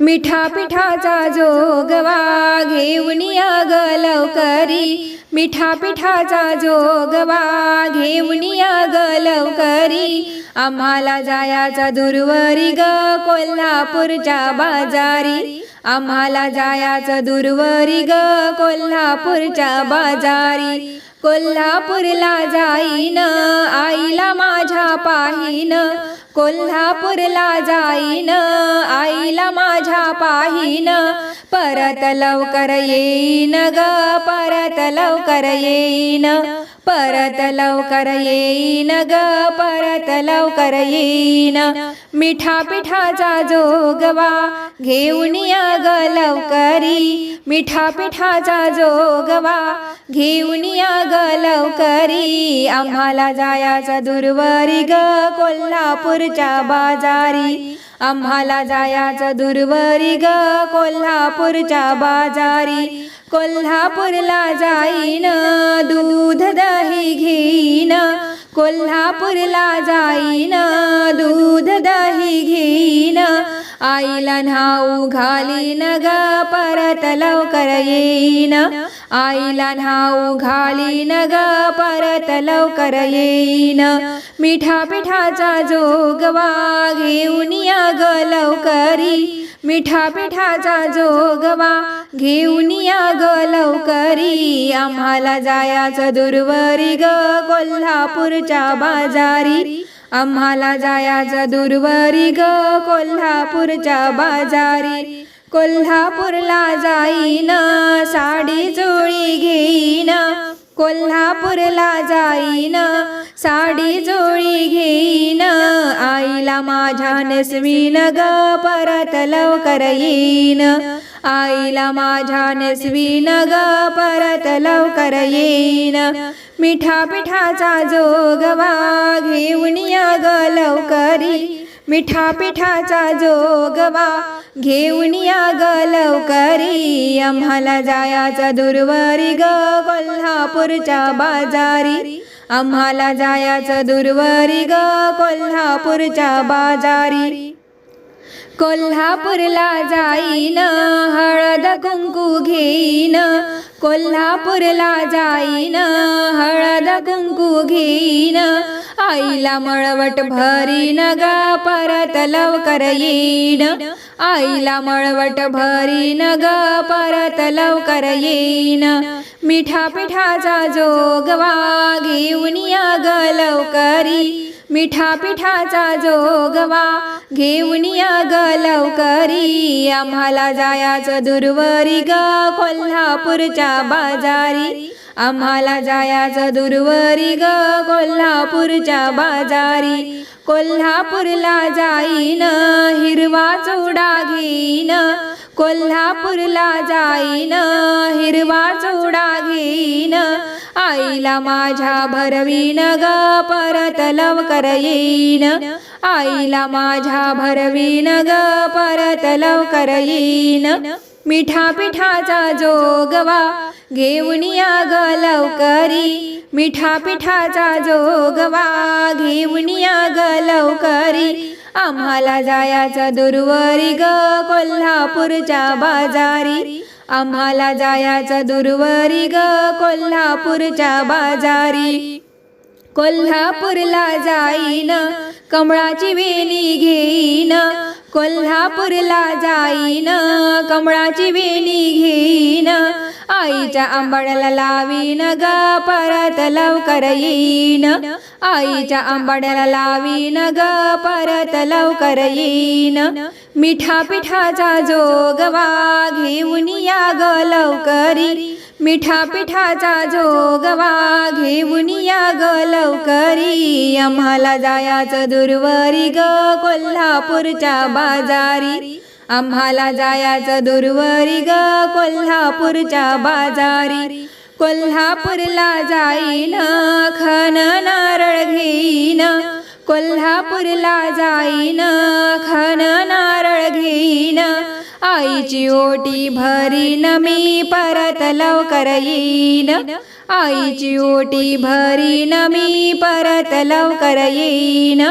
मिठा पिठाचा जोगवा घेऊन या ग लवकरी. मिठा पिठाचा जोगवा घेऊन या ग लवकरी. आम्हाला जायाचा दुर्वरी ग कोल्हापूरच्या बाजारी. आम्हाला जायाचं दुर्वरी ग कोल्हापूरच्या बाजारी. कोल्हापूरला जाईन आईला माझ्या पाहीन. कोल्हापूरला जाईन आईला माझ्या पाहीन. परत लवकर येईन ग परत लवकर येईन. परत लवकर येईन ग परत लवकर येईन. मिठा पिठाचा जोगवा घेऊन या ग लवकरी. मिठा पिठाचा जोगवा घेऊन या ग लवकरी. आम्हाला जायाचा दुर्वरी ग कोल्हापूरच्या बाजारी. आम्हाला जायाचं दुर्वरी ग कोल्हापूरच्या बाजारी. कोल्हापूरला जाईन दूध दही घेईन. कोल्हापूरला जाईन दूध दही घेईन. आईला न्हाऊ घालीन ग परत लवकर येईन. आईला न्हाऊ घालीन ग परत लवकर येईन. मिठा पिठाचा जोगवा घेऊन या ग लवकरी. मिठा पिठाचा जोगवा घेऊन या ग लवकरी. आम्हाला जायाचं दुर्वरी ग कोल्हापूरच्या बाजारी. आम्हाला जायाचा दुर्वरी ग कोल्हापूरच्या बाजारी. कोल्हापूरला जाईन साडी चोळी घेईन. कोल्हापूरला जाईन साडी चोळी घेईन. आईला माझ्या नसवीन ग परत लवकर येईन. आईला माझ्या नसवीन ग परत लवकर येईन. मिठा पिठाचा जोगवा घेऊन या ग लवकरी. मिठा पिठाचा जोगवा घेऊन या ग लवकरी. आम्हाला जायाचा दुर्वरी ग कोल्हापूरच्या बाजारी. आम्हाला जायाचं दुर्वरी ग कोल्हापूरच्या बाजारी. कोल्हापूरला जाईन हळद कुंकू घेईन कोल्हापूरला जाईन हळद कुंकू घेईन. आईला मळवट भरीन ग परत लवकर येईन. आईला मळवट भरीन ग परत लवकर येईन. मिठा पिठाचा जोगवा घेऊन या ग लवकरी. मिठा पिठाचा जोगवा घेऊन या ग लवकरी. आम्हाला जायाचं दुर्वरी ग कोल्हापूरच्या बाजारी आम्हाला जायाचं दुर्वरी ग कोल्हापूरच्या बाजारी. कोल्हापूरला जाईन हिरवा चुडा घेईन. कोल्हापूरला जाईन हिरवा चुडा घेईन. आईला माझ्या भरवीन ग परत लवकर येईन. आईला माझ्या भरवीन ग परत लवकर येईन. मिठा पिठाचा जोगवा घेऊन या ग लवकरी. मिठा पिठाचा जोगवा घेऊन या ग लवकरी. आम्हाला जायाचं दुर्वरी ग कोल्हापूरच्या बाजारी. आम्हाला जायाचं दुर्वरी ग कोल्हापूरच्या बाजारी. कोल्हापूरला जाईन कमळाची वेणी घेईन. कोल्हापूरला जाईन कमळाची वेणी घेईन. आईच्या आंबाड्याला लावीन ग परत लवकर येईन. आईच्या आंबाड्याला लावीन ग परत लवकर येईन. मिठा पिठाचा जोगवा घेऊन या ग लवकरी. मिठा पिठाचा जोगवा घेऊन या ग लवकरी. आम्हाला जायाचं दुर्वरी ग कोल्हापूरच्या बाजारी. आम्हाला जायाचं दुर्वरी ग कोल्हापूरच्या बाजारी. कोल्हापूरला जाईन खन नारळ घेईन. कोल्हापूरला जाईन खन नारळ घेईन. आईची ओटी भरीन मी परत लवकर येईन. आईची ओटी भरीन मी परत लवकर येईन.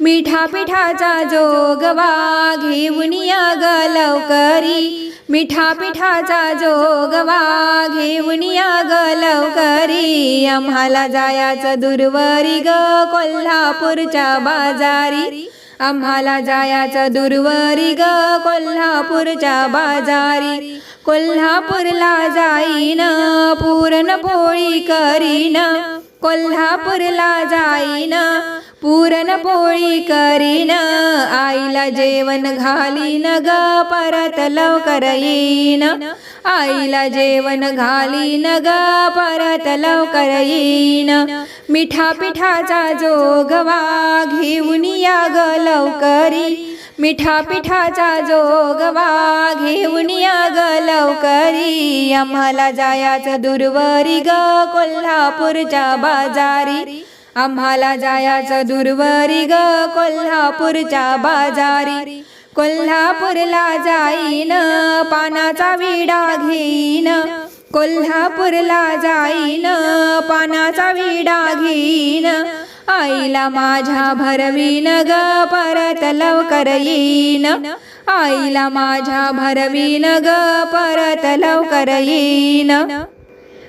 मिठा पिठाचा जोगवा घेऊन या ग लवकरी. मिठा पिठाचा जोगवा घेऊन या ग लवकरी. आम्हाला जायाचं दुर्वरी ग कोल्हापूरच्या बाजारी. आम्हाला जायाचं दुर्वरी ग कोल्हापूरच्या बाजारी. कोल्हापूरला जाईन पुरणपोळी करीन. कोल्हापूरला जाईन पुरणपोळी करीन आईला जेवण घालीन ग परत लवकर येईन. आईला जेवण घालीन ग परत लवकर येईन. मिठा पिठाचा जोगवा घेऊन या ग लवकरी. मिठा पिठाचा जोगवा घेऊन या ग लवकरी. आम्हाला जायाचं दुर्वरी ग कोल्हापूरच्या बाजारी. आम्हाला जायाचं दुर्वरी ग कोल्हापूरच्या बाजारी. कोल्हापूरला जाईन पानाचा विडा घेईन. कोल्हापूरला जाईन पानाचा विडा घेईन. आईला माझ्या भरवीन ग परत लवकर येईन. आईला माझ्या भरवीन ग परत लवकर येईन.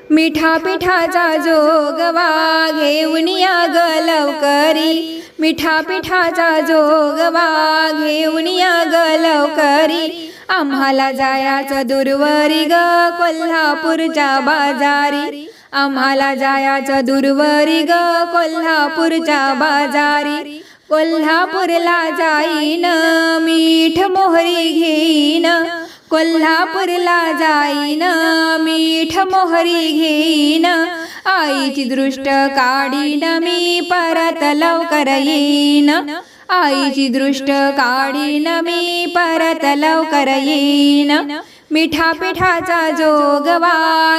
मिठा पिठाचा जोगवा घेऊन या ग लवकरी. मिठा पिठाचा जोगवा घेऊन या ग लवकरी. आम्हाला जायाचं दुर्वरी ग कोल्हापूरच्या बाजारी. आम्हाला जायाचं दुर्वरी ग कोल्हापूरच्या बाजारी. कोल्हापूरला जाईन मीठ मोहरी घेईन. कोल्हापूरला जाईन मीठ मोहरी घेईन. आईची दृष्ट काढीन मी परत लवकर येईन. आईची दृष्ट काढीन मी परत लवकर येईन. मिठा पिठाचा जोगवा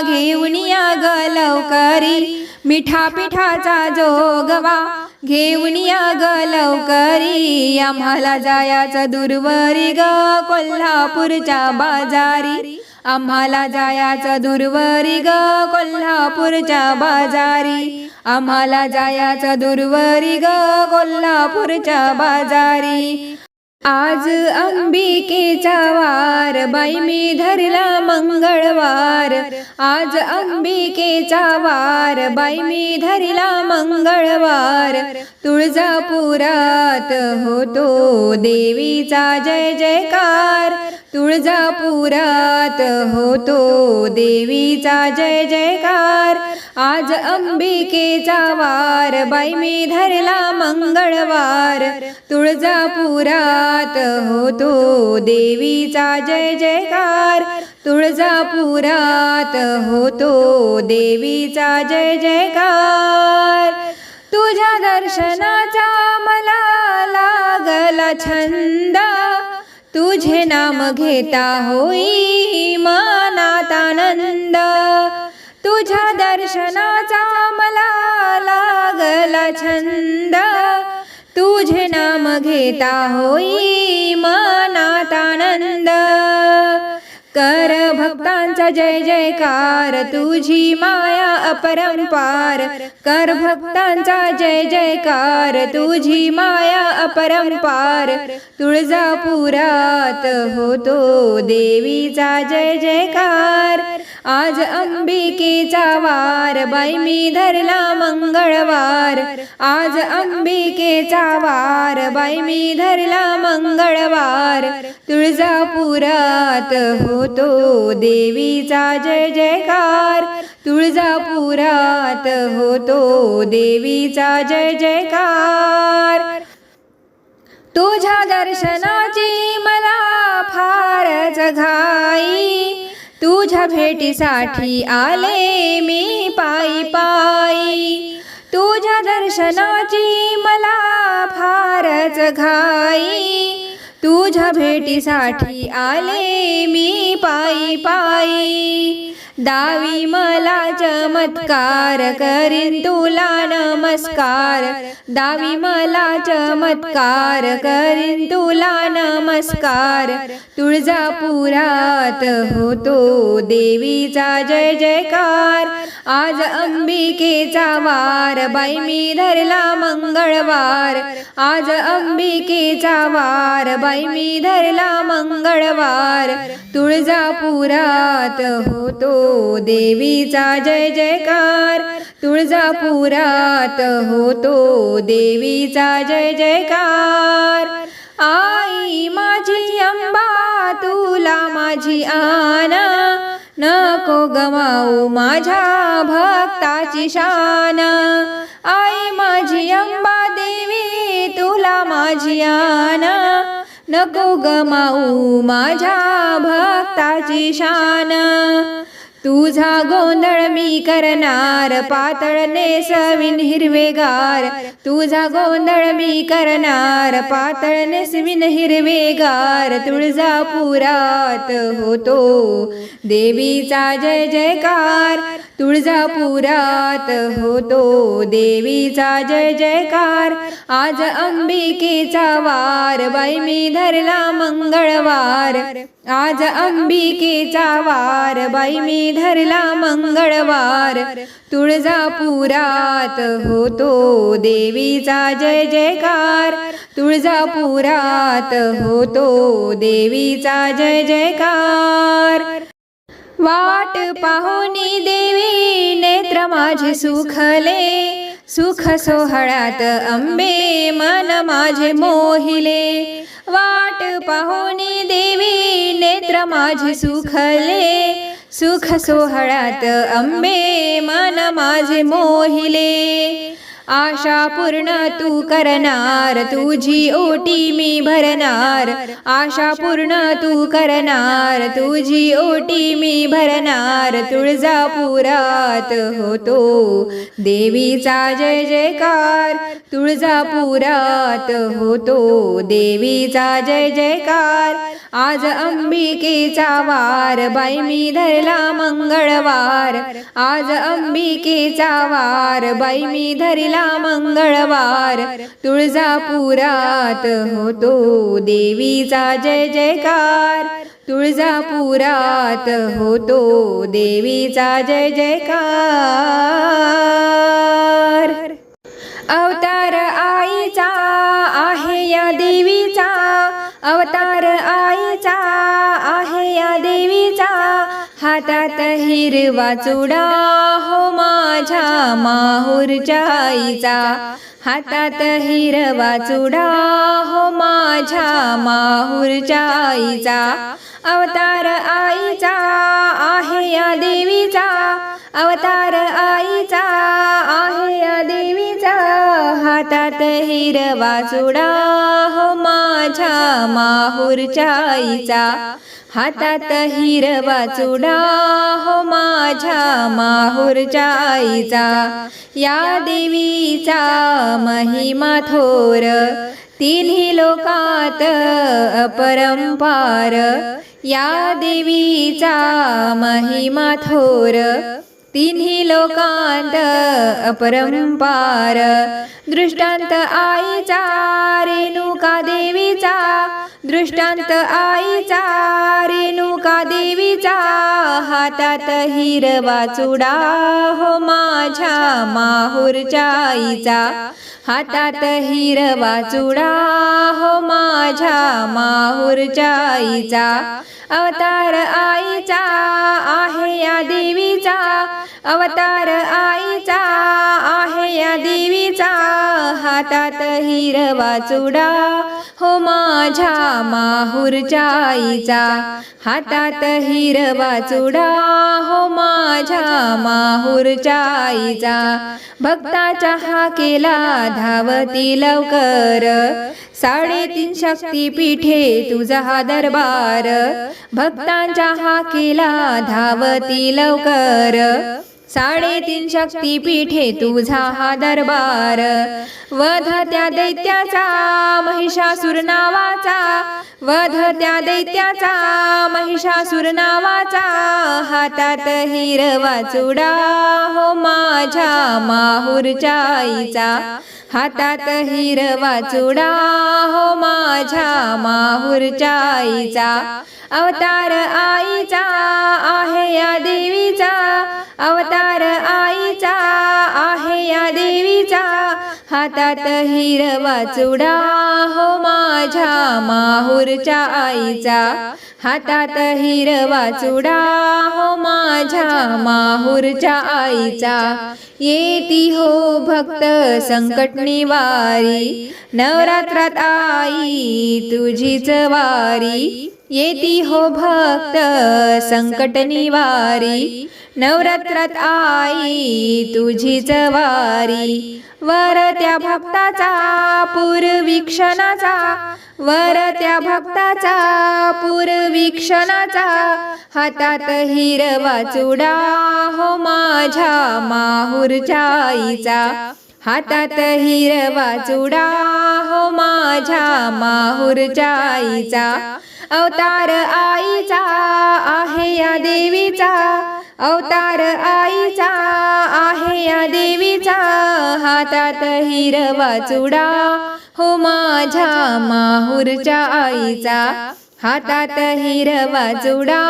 घेऊन या ग लवकरी. मिठा पिठाचा जोगवा घेऊन या ग लवकरी. आम्हाला जायाचं दुर्वरी ग कोल्हापूरच्या बाजारी. आम्हाला जायाचं दुर्वरी ग कोल्हापूरच्या बाजारी. आम्हाला जायाचं दुर्वरी ग कोल्हापूरच्या बाजारी. आज अंबिकेचा वार बाई मी धरला मंगळवार. आज अंबिकेचा वार बाई मी धरला मंगळवार. तुळजापुरात होतो देवीचा जय जयकार. तुळजापुरात होतो देवीचा जय जयकार. आज अंबिकेचा वार बाई मी धरला मंगळवार. तुळजापुरात होतो देवीचा जय जयकार. तुळजापुरात होतो देवीचा जय जयकार. तुझ्या दर्शनाचा मला लागला छंद. तुझे नाम घेता होई मनात आनंद. तुझ्या दर्शनाचा मला लागला छंद. तुझे नाम घेता होई मनात आनंद. कर भक्तांचा जय जयकार तुझी माया अपरंपार कर भक्तांचा जय जयकार तुझी माया अपरंपार तुळजापुरात होतो देवीचा जय जयकार. आज अंबिकेचा वार बाई मी धरला मंगळवार. आज अंबिकेचा वार बाई मी धरला मंगळवार. तुळजापुरात होतो देवीचा जय जयकार. तुळजापुरात होतो. देवीचा जय जयकार. तुझ्या दर्शनाची मला फारच घाई. तुझ्या भेटीसाठी आले मी पायी पायी. तुझ्या दर्शनाची मला फारच घाई. तुझ्या भेटीसाठी आले मी पायी पायी दावी मला चमत्कार करीन तुला नमस्कार. दावी मला चमत्कार करीन तुला नमस्कार. तुळजापुरात होतो देवीचा जय जयकार. आज अंबिकेचा वार बाई मी धरला मंगळवार. आज अंबिकेचा वार बाई मी धरला मंगळवार. तुळजापुरात होतो देवीचा जय जयकार. तुळजापुरात होतो देवीचा जय जयकार. आई माझी अंबा तुला माझी आना. नको गमाऊ माझ्या भक्ताची शान. आई माझी अंबा देवी तुला माझी आना. नको गमाऊ माझ्या भक्ताची शान. तुझा गोंधळ मी करणार पातळ नेसविन हिरवेगार. तुझा गोंधळ मी करणार पातळ नेसविन हिरवेगार. तुळजापुरात होतो देवीचा जय जयकार. तुळजापुरात होतो देवीचा जय जयकार. आज अंबिकेचा वार बाई मी धरला मंगळवार. आज अंबिकेचा वार बाई मी धरला मंगळवार. तुळजापुरात होतो देवीचा जय जयकार. तुळजापुरात होतो देवीचा जय जयकार. वाट पाहुनी देवी नेत्र माझे सुखले. सुख सोहळ्यात अंबे मन माझे मोहिले. वाट पाहुनी देवी माझी सुखले सुख सोहळ्यात अंबे मन माझे मोहिले. आशा पूर्ण तू करणार तुझी ओटी मी भरणार. आशा पूर्ण तू करणार तुझी ओटी मी भरणार. तुळजापुरात होतो देवीचा जय जयकार. तुळजापुरात होतो देवीचा जय जयकार. आज अंबिकेचा वार बाई मी धरला मंगळवार. आज अंबिकेचा वार बाई मी धरला मंगळवार तुळजापुरात होतो देवीचा जय जयकार. तुळजापुरात होतो देवीचा जय जयकार. अवतार आईचा आहे या देवीचा. अवतार आईचा आहे या देवीचा. हातात हिरवा चुडा हो माझ्या माहूरच्या आईचा. हातात हिरवा चुडा हो माझ्या माहूरच्या आईचा. अवतार आईचा आहे या देवीचा. अवतार आईचा हो हातात हिरवा चुडा हो माझ्या माहूरच्या आईचा हातात हिरवा चुडा हो माझ्या माहूरच्या आईचा या देवीचा महिमा थोर तिन्ही लोकात अपरंपार. या देवीचा महिमा थोर तिन्ही लोकांत अपरंपार. दृष्टांत आईचा रेणुका देवीचा. दृष्टांत आईचा रेणुका देवीचा. हातात हिरवा चुडा हो माझ्या माहूरच्या आईचा. हातात हिरवा चुडा हो माझ्या माहूरच्या आईचा. अवतार आईचा आहे या देवीचा. अवतार आईचा आहे या देवीचा. हातात हिरवा चुडा. हो माझ्या माहूरच्या आईचा. हातात हिरवा चुडा. हो माझ्या माहूरच्या आईचा. भक्ताच्या हा केला धावती लवकर. साडेतीन शक्तीपीठे तुझा हा दरबार. भक्तांच्या हा केला धावती लवकर. साडेतीन शक्तीपीठे तुझा हा दरबार. वध त्या दैत्याचा महिषासुर नावाचा. वध त्या दैत्याचा महिषासुर नावाचा. हातात हिरवा चुडा हो माझ्या माहूरच्या आईचा हातात हिरवा चुडा हो माझ्या माहूरच्या आईचा अवतार आईचा आहे या देवीचा. अवतार आईचा आहे या देवीचा. हातात हिरवा चुडा हो माझ्या माहूरच्या आईचा. हातात हिरवा चुडा हो माझ्या माहूरच्या आईचा. येती हो भक्त संकट निवारी. नवरात्रात आई तुझीच वारी. येती हो भक्त संकट निवारी. नवरात्रात आई तुझीच वारी. वर त्या भक्ताचा पूर्वीक्षणाचा वर त्या भक्ताचा पूर्वीक्षणाचा हातात हिरवा चुडा हो माझ्या माहूरच्या आईचा हातात हिरवा चुडा हो माझ्या माहूरच्या आईचा अवतार आईचा आहे या देवीचा अवतार आईचा आहे या देवीचा. हातात हिरवा चुडा. हो माझ्या माहूरच्या आईचा. हातात हिरवा चुडा.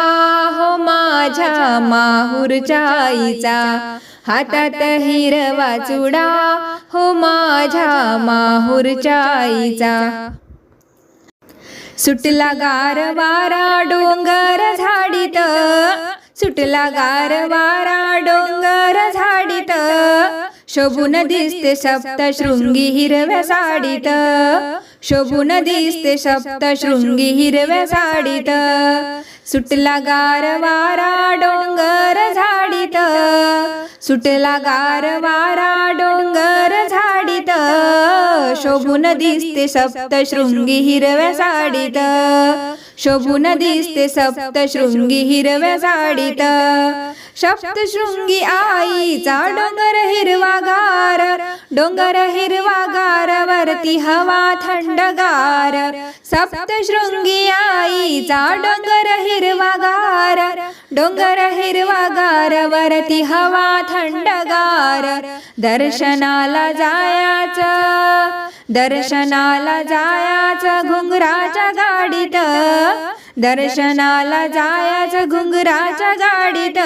हो माझ्या माहूरच्या आईचा. हातात हिरवा चुडा. हो माझ्या माहूरच्या आईचा. सुटला गार वारा डोंगर झाडीत. सुटला गार वारा डोंगर झाडीत. शोभून दिसते सप्त शृंगी हिरव्या साडीत. शोभून दिसते सप्त शृंगी हिरव्या साडीत. सुटला गार वारा डोंगर झाडीत. सुटला गार वारा डोंगर झाडीत. शोभून दिसते सप्तशृंगी हिरव्या साडीत. शोभून दिसते सप्तशृंगी हिरव्या साडीत. सप्तशृंगी आईचा डोंगर हिरवागार डोंगर हिरवागार वरती हवा थंडगार. सप्तशृंगी आईचा डोंगर हिरवागार डोंगर हिरवागार वरती हवा थंडगार. दर्शनाला जायाचं दर्शनाला जायाचं घुंगराच्या गाडीत. दर्शनाला जायाचं घुंगराच्या गाडीत.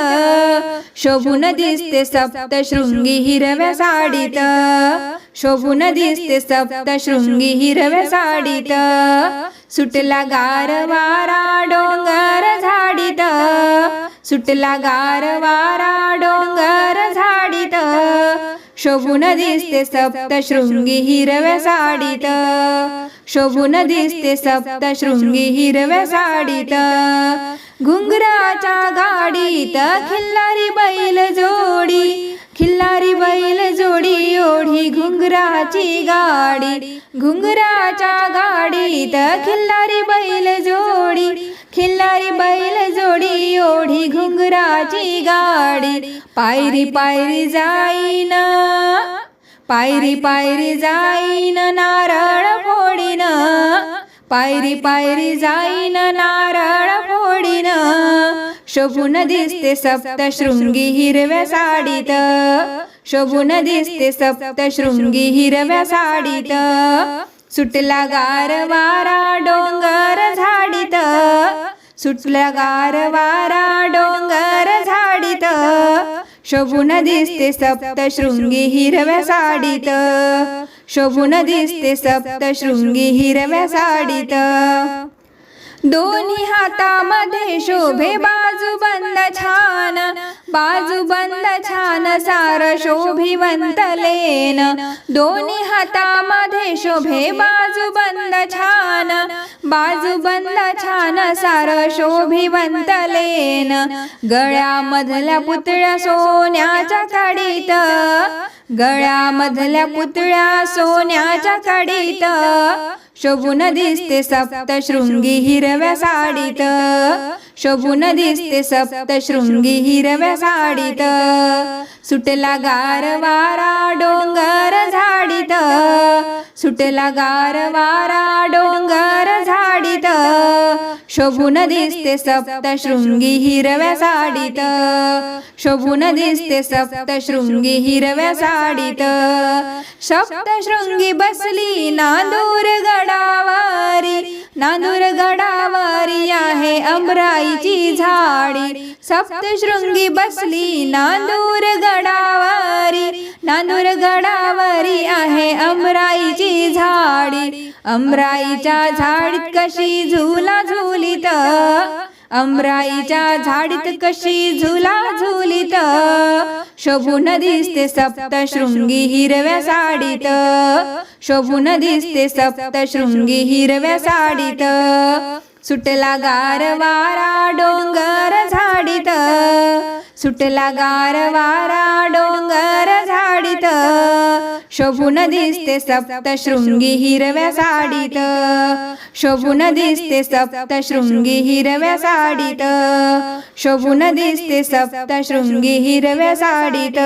शोभून दिसते सप्त शृंगी हिरव्या साडीत. शोभून दिसते सप्त शृंगी हिरव्या साडीत. सुटला गार वारा डोंगर झाडीत. सुटला गार वारा डोंगर झाडीत. शोभून दिसते सप्तशृंगी हिरव्या साडीत. शोभून दिसते सप्तशृंगी हिरव्या साडीत. घुंगराच्या गाडीत खिल्लारी बैल जोडी. खिल्लारी बैल जोडी ओढी घुंगराची गाडी. घुंगराच्या गाडीत खिल्लारी बैल जोडी. खिल्लारी बैल जोडी ओढी घुंगराची गाडी. पायरी पायरी जाईन पायरी पायरी जाईन नारळ फोडीन. पायरी पायरी जाईन नारळ फोडीन. शोभून दिसते सप्त शृंगी हिरव्या साडीत. शोभून दिसते सप्त शृंगी हिरव्या साडीत. सुटला गार वारा डोंगर झाडीत. सुटला गार वारा डोंगर झाडीत. शोभून दिसते सप्त शृंगी हिरव्या साडीत. शोभून दिसते सप्त शृंगी हिरव्या साडीत. दोन्ही हातामध्ये शोभे बाजू बंद छान बाजू बंद छान सार शोभिवंतलेन दोन्ही हातामध्ये शोभे बाजू बंद छान बाजू बंद छान सार शोभिवंतलेन गळ्यामधल्या पुतळ्या सोन्याच्या काडीत गळ्यामधल्या पुतळ्या सोन्याच्या काडीत शोभून दिसते सप्त शृंगी हिरव्या साडीत. शोभून दिसते सप्त शृंगी हिरव्या साडीत सुटला गार वारा डोंगर झाडीत. सुटला गार वारा डोंगर झाडीत. शोभून दिसते सप्त शृंगी हिरव्या साडीत. शोभून दिसते सप्त शृंगी हिरव्या साडीत. सप्त शृंगी बसली नांदूर गडावारी. नांदूर गडावारी आहे अमराईची झाडी सप्तशृंगी बसली नांदूर गडावारी नांदूर गडावारी आहे अमराईची झाडी. अमराईच्या झाडीत कशी झुला झुलीत? अमराईच्या झाडीत कशी झुला झुलीत? शोभून दिसते सप्तशृंगी हिरव्या साडीत. शोभून दिसते सप्तशृंगी हिरव्या साडीत. सुटला गार वारा डोंगर झाडीत. सुटला गार वारा डोंगर झाडीत. शोभून दिसते सप्त शृंगी हिरव्या साडीत. शोभून दिसते सप्त शृंगी हिरव्या साडीत. शोभून दिसते सप्त शृंगी हिरव्या साडीत.